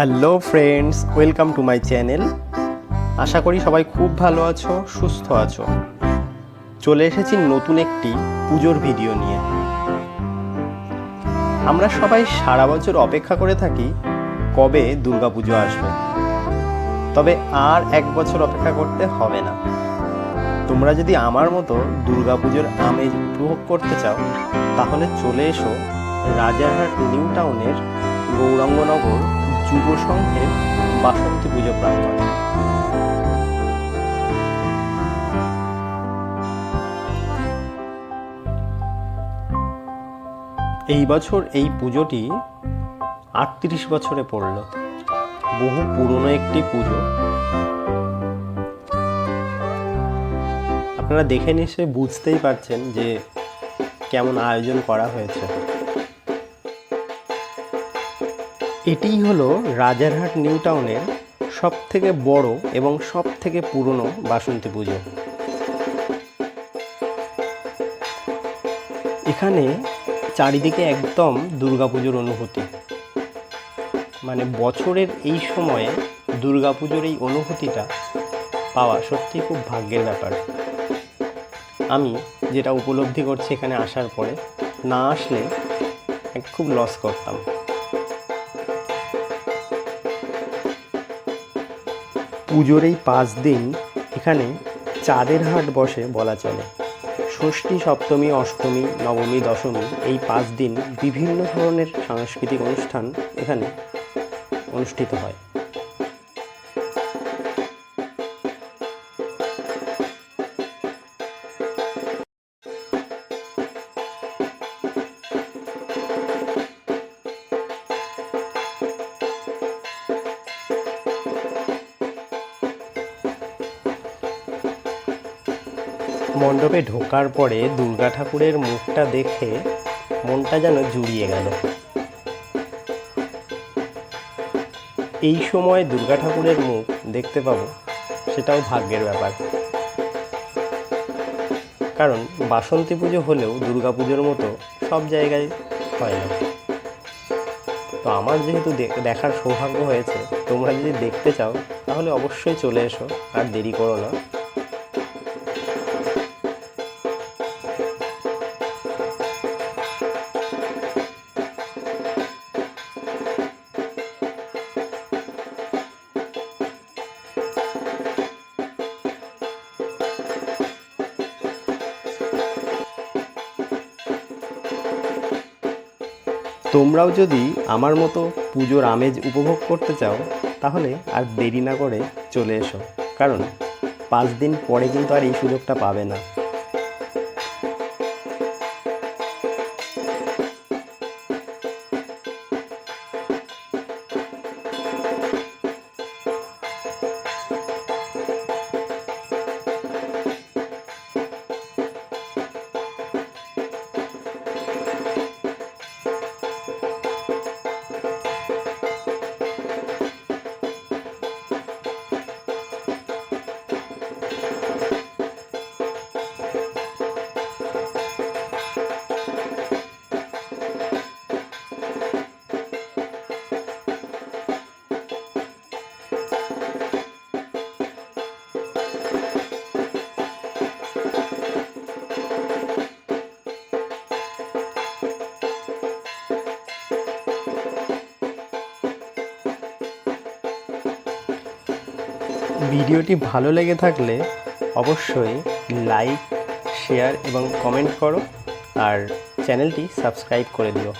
Hello friends, welcome to my channel. আশা করি সবাই খুব ভালো আছো, সুস্থ আছো। চলে এসেছি নতুন একটি পুজোর ভিডিও নিয়ে। আমরা সবাই সারা বছর অপেক্ষা করে থাকি কবে দুর্গাপুজো আসবে। তবে আর এক বছর অপেক্ষা করতে হবে না। তোমরা যদি আমার মতো দুর্গাপুজোর আমেজ উপভোগ করতে চাও, তাহলে চলে এসো রাজারহাট নিউ টাউনের গৌরাঙ্গনগর যুব সংঘের বাসন্তী পুজো প্রাঙ্গণে এই বছর এই পুজোটি আটত্রিশ বছরে পড়ল। বহু পুরনো একটি পুজো। আপনারা দেখে নিশ্চয়ই বুঝতেই পারছেন যে কেমন আয়োজন করা হয়েছে। এটিই হলো রাজারহাট নিউ টাউনের সব থেকে বড় এবং সব থেকে পুরনো বাসন্তী পুজো। এখানে চারিদিকে একদম দুর্গাপুজোর অনুভূতি। মানে বছরের এই সময়ে দুর্গাপুজোর এই অনুভূতিটা পাওয়া সত্যিই খুব ভাগ্যের ব্যাপার। আমি যেটা উপলব্ধি করছি এখানে আসার পরে, না আসলে খুব লস করতাম। পুজোর এই পাঁচ দিন এখানে চাঁদের হাট বসে বলা চলে। ষষ্ঠী, সপ্তমী, অষ্টমী, নবমী, দশমী এই পাঁচ দিন বিভিন্ন ধরনের সাংস্কৃতিক অনুষ্ঠান এখানে অনুষ্ঠিত হয়। মণ্ডপে ঢোকার পরে দুর্গা ঠাকুরের মুখটা দেখে মনটা যেন জুড়িয়ে গেল। এই সময় দুর্গা ঠাকুরের মুখ দেখতে পাবো, সেটাও ভাগ্যের ব্যাপার। কারণ বাসন্তী পুজো হলেও দুর্গা পুজোর মতো সব জায়গায় হয় না। তো আমার যেহেতু দেখার সৌভাগ্য হয়েছে, তোমরা যদি দেখতে চাও, তাহলে অবশ্যই চলে এসো, আর দেরি করো না। তোমরাও যদি আমার মতো পুজোর আমেজ উপভোগ করতে চাও, তাহলে আর দেরি না করে চলে এসো। কারণ পাঁচ দিন পরে কিন্তু আর এই সুযোগটা পাবে না। ভিডিওটি ভালো লেগে থাকলে অবশ্যই লাইক, শেয়ার এবং কমেন্ট করো আর চ্যানেলটি সাবস্ক্রাইব করে দিও।